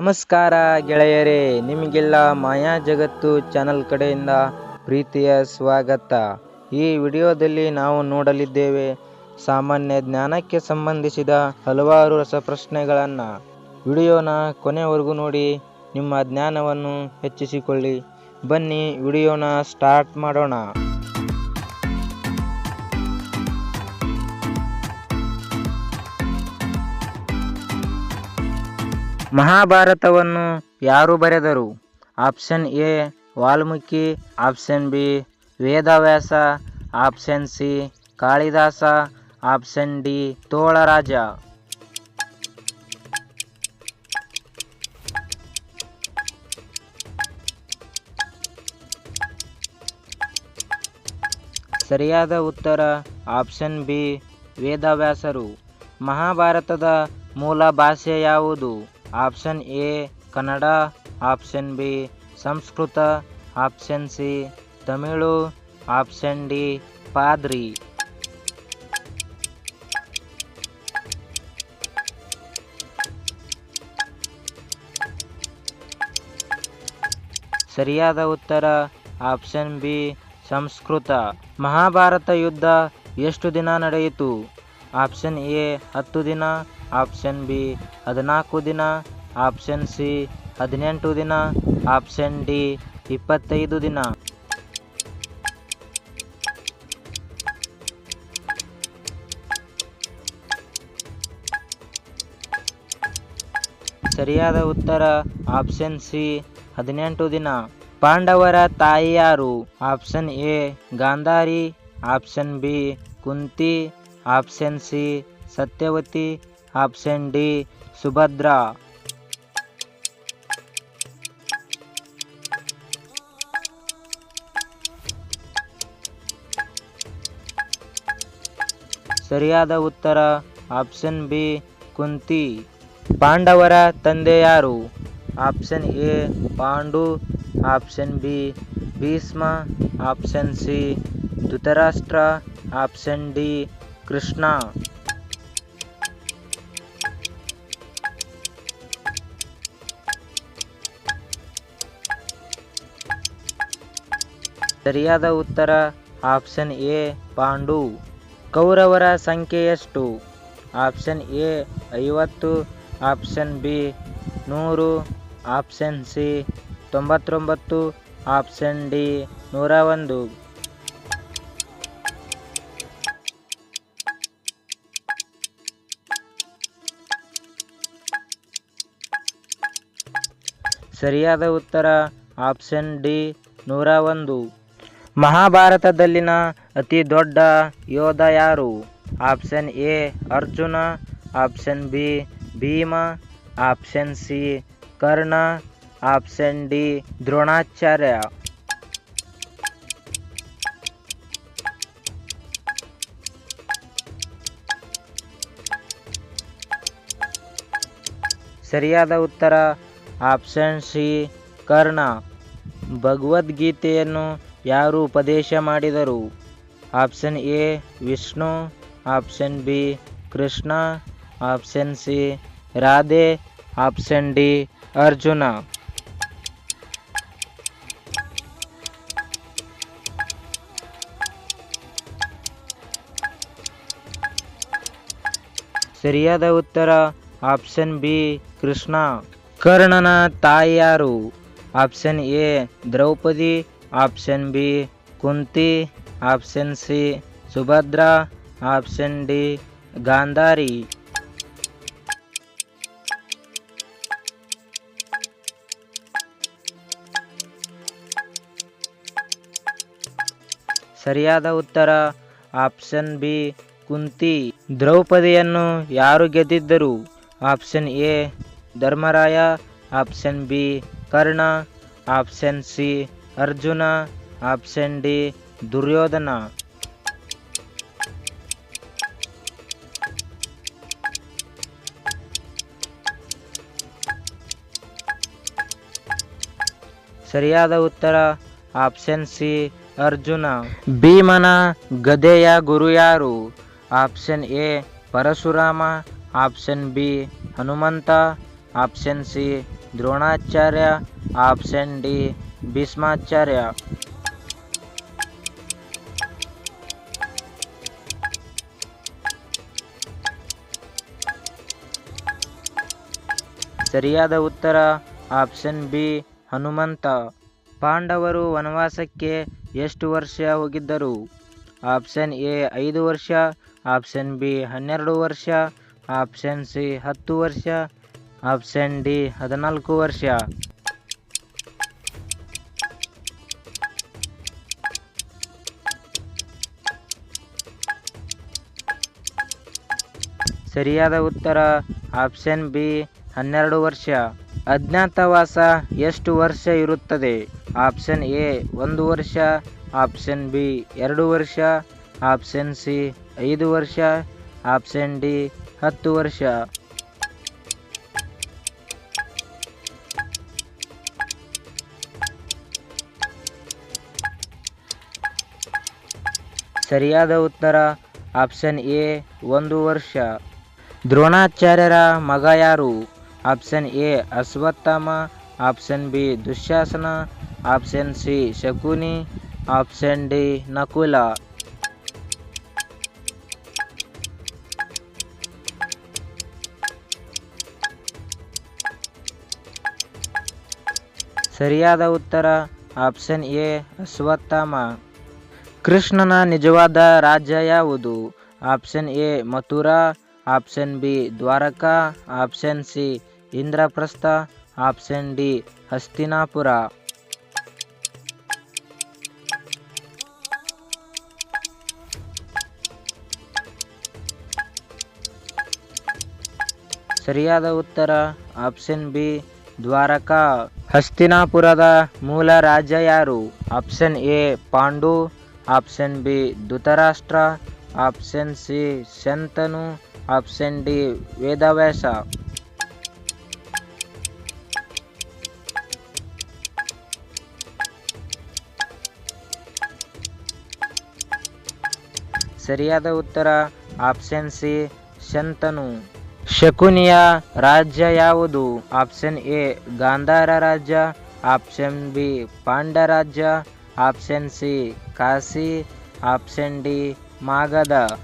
ನಮಸ್ಕಾರ ಗೆಳೆಯರೇ, ನಿಮಗೆಲ್ಲ ಮಾಯಾ ಜಗತ್ತು ಚಾನಲ್ ಕಡೆಯಿಂದ ಪ್ರೀತಿಯ ಸ್ವಾಗತ. ಈ ವಿಡಿಯೋದಲ್ಲಿ ನಾವು ನೋಡಲಿದ್ದೇವೆ ಸಾಮಾನ್ಯ ಜ್ಞಾನಕ್ಕೆ ಸಂಬಂಧಿಸಿದ ಹಲವಾರು ರಸಪ್ರಶ್ನೆಗಳನ್ನು. ವಿಡಿಯೋನ ಕೊನೆವರೆಗೂ ನೋಡಿ, ನಿಮ್ಮ ಜ್ಞಾನವನ್ನು ಹೆಚ್ಚಿಸಿಕೊಳ್ಳಿ. ಬನ್ನಿ, ವಿಡಿಯೋನ ಸ್ಟಾರ್ಟ್ ಮಾಡೋಣ. ಮಹಾಭಾರತವನ್ನು ಯಾರು ಬರೆದರು? Option A, Valmiki. Option B, Vedavyasa. Option C, Kalidasa. Option D, ತೋಳರಾಜ. ಸರಿಯಾದ ಉತ್ತರ ಆಪ್ಷನ್ ಬಿ, ವೇದವ್ಯಾಸರು. ಮಹಾಭಾರತದ ಮೂಲ ಭಾಷೆ ಯಾವುದು? Option A, Kannada, option B, Sanskrit, option C, Tamil, option D, ಪಾದ್ರಿ. ಸರಿಯಾದ ಉತ್ತರ, ಆಪ್ಷನ್ ಬಿ, ಸಂಸ್ಕೃತ. ಮಹಾಭಾರತ ಯುದ್ಧ ಎಷ್ಟು ದಿನ ನಡೆಯಿತು? ಆಪ್ಷನ್ ಎ ಹತ್ತು ದಿನ, ಆಪ್ಷನ್ ಬಿ ಹದಿನಾಲ್ಕು ದಿನ, ಆಪ್ಷನ್ ಸಿ ಹದಿನೆಂಟು ದಿನ, ಆಪ್ಷನ್ ಡಿ ಇಪ್ಪತ್ತೈದು ದಿನ. ಸರಿಯಾದ ಉತ್ತರ ಆಪ್ಷನ್ ಸಿ ಹದಿನೆಂಟು ದಿನ. ಪಾಂಡವರ ತಾಯಿ ಯಾರು option A Gandhari, option B Kunti option C, Satyavati. Option D, Subhadra. ಸರಿಯಾದ ಉತ್ತರ, ಆಪ್ಷನ್ ಬಿ, ಕುಂತಿ. ಪಾಂಡವರ ತಂದೆ ಯಾರು? Option A, Pandu. Option B, Bhishma. Option C, Dhritarashtra. Option D Krishna. ಸರಿಯಾದ ಉತ್ತರ, ಆಪ್ಷನ್ ಎ, ಪಾಂಡು. ಕೌರವರ ಸಂಖ್ಯೆ ಎಷ್ಟು? ಆಪ್ಷನ್ ಎ, ಐವತ್ತು. ಆಪ್ಷನ್ ಬಿ, ನೂರು. ಆಪ್ಷನ್ ಸಿ, ತೊಂಬತ್ತೊಂಬತ್ತು. ಆಪ್ಷನ್ ಡಿ, ನೂರ ಒಂದು. ಸರಿಯಾದ ಉತ್ತರ, ಆಪ್ಷನ್ ಡಿ ನೂರ ಒಂದು ಮಹಾಭಾರತದಲ್ಲಿನ ಅತಿ ದೊಡ್ಡ ಯೋಧ ಯಾರು? Option A, Arjuna. Option B, Bhima. Option C, Karna. Option D, Dronacharya. ಸರಿಯಾದ ಉತ್ತರ ಆಪ್ಷನ್ ಸಿ ಕರ್ಣ. ಭಗವದ್ಗೀತೆಯನ್ನು ಯಾರು ಉಪದೇಶ ಮಾಡಿದರು? Option A, Vishnu. Option B, Krishna. Option C, Radhe. Option D, Arjuna. ಸರಿಯಾದ ಉತ್ತರ ಆಪ್ಷನ್ ಬಿ, ಕೃಷ್ಣ. ಕರ್ಣನ ತಾಯಿ ಯಾರು? Option A, Draupadi. Option B, Kunti. Option C, Subhadra. Option D, Gandhari. ಸರಿಯಾದ ಉತ್ತರ, ಆಪ್ಷನ್ ಬಿ, ಕುಂತಿ. ದ್ರೌಪದಿಯನ್ನು ಯಾರು ಗೆದ್ದಿದ್ದರು? Option A Dharmaraya option B Karna option C Arjuna option D Duryodhana ಸರಿಯಾದ ಉತ್ತರ ಆಪ್ಷನ್ ಸಿ ಅರ್ಜುನ ಭೀಮನ ಗದೆಯ ಗುರು ಯಾರು option A Parashurama option B Hanumantha option C, Dronacharya. Option D, Bhishmacharya. ಸರಿಯಾದ ಉತ್ತರ, ಆಪ್ಷನ್ ಬಿ, ಹನುಮಂತ. ಪಾಂಡವರು ವನವಾಸಕ್ಕೆ ಎಷ್ಟು ವರ್ಷ ಹೋಗಿದ್ದರು? ಆಪ್ಷನ್ ಎ, ಐದು ವರ್ಷ. ಆಪ್ಷನ್ ಬಿ, ಹನ್ನೆರಡು ವರ್ಷ. ಆಪ್ಷನ್ ಸಿ, ಹತ್ತು ವರ್ಷ. ಆಪ್ಷನ್ ಡಿ ಹದಿನಾಲ್ಕು ವರ್ಷ. ಸರಿಯಾದ ಉತ್ತರ ಆಪ್ಷನ್ ಬಿ ಹನ್ನೆರಡು ವರ್ಷ. ಅಜ್ಞಾತವಾಸ ಎಷ್ಟು ವರ್ಷ ಇರುತ್ತದೆ? ಆಪ್ಷನ್ ಎ ಒಂದು ವರ್ಷ. ಆಪ್ಷನ್ ಬಿ ಎರಡು ವರ್ಷ. ಆಪ್ಷನ್ ಸಿ ಐದು ವರ್ಷ. ಆಪ್ಷನ್ ಡಿ ಹತ್ತು ವರ್ಷ. ಸರಿಯಾದ ಉತ್ತರ, ಆಪ್ಷನ್ ಎ, ಒಂದು ವರ್ಷ. ದ್ರೋಣಾಚಾರ್ಯರ ಮಗ ಯಾರು? Option A, Ashwatthama. Option B, Dushasana. Option C, Shakuni. Option D, Nakula. ಸರಿಯಾದ ಉತ್ತರ, ಆಪ್ಷನ್ ಎ, ಅಶ್ವತ್ಥಾಮ. ಕೃಷ್ಣನ ನಿಜವಾದ ರಾಜ್ಯ ಯಾವುದು? Option A, Mathura, option B, Dwaraka, option C, Indraprastha, option D, Hastinapura. ಸರಿಯಾದ ಉತ್ತರ, ಆಪ್ಷನ್ ಬಿ, ದ್ವಾರಕಾ. ಹಸ್ತಿನಾಪುರದ ಮೂಲ ರಾಜ್ಯ ಯಾರು? Option A, Pandu option B Dhritarashtra, option C Shantanu, option D Vedavyasa. ಸರಿಯಾದ ಉತ್ತರ ಆಪ್ಷನ್ ಸಿ ಶಂತನು. ಶಕುನಿಯ ರಾಜ್ಯ ಯಾವುದು? ಆಪ್ಷನ್ ಎ ಗಾಂಧಾರ ರಾಜ್ಯ, ಆಪ್ಷನ್ ಬಿ ಪಾಂಡ ರಾಜ್ಯ, option C Kashi option D, Magadha.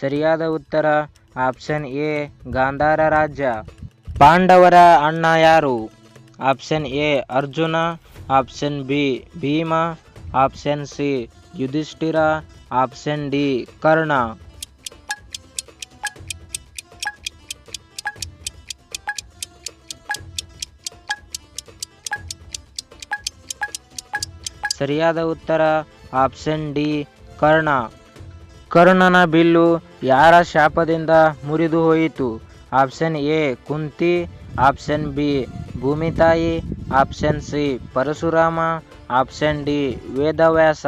ಸರಿಯಾದ ಉತ್ತರ, ಆಪ್ಷನ್ ಎ, ಗಾಂಧಾರ ರಾಜ್ಯ. ಪಾಂಡವರ ಅಣ್ಣ ಯಾರು? Option A, Arjuna. Option B, Bhima. Option C, Yudhishthira. Option D, Karna. ಸರಿಯಾದ ಉತ್ತರ ಆಪ್ಷನ್ ಡಿ, ಕರ್ಣ. ಕರ್ಣನ ಬಿಲ್ಲು ಯಾರ ಶಾಪದಿಂದ ಮುರಿದು ಹೋಯಿತು? Option A, Kunti. Option B, ಭೂಮಿತಾಯಿ. Option C, Parashurama. Option D, Vedavyasa.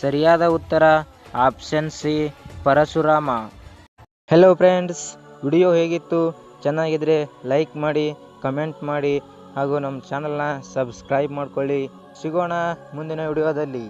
ಸರಿಯಾದ ಉತ್ತರ option C Parashurama. Hello friends video ಹೇಗಿತ್ತು? ಚೆನ್ನಾಗಿದ್ರೆ ಲೈಕ್ ಮಾಡಿ ಕಮೆಂಟ್ ಮಾಡಿ, ಹಾಗೂ ನಮ್ಮ ಚಾನಲ್ನ ಸಬ್ಸ್ಕ್ರೈಬ್ ಮಾಡ್ಕೊಳ್ಳಿ. ಸಿಗೋಣ ಮುಂದಿನ ವಿಡಿಯೋದಲ್ಲಿ.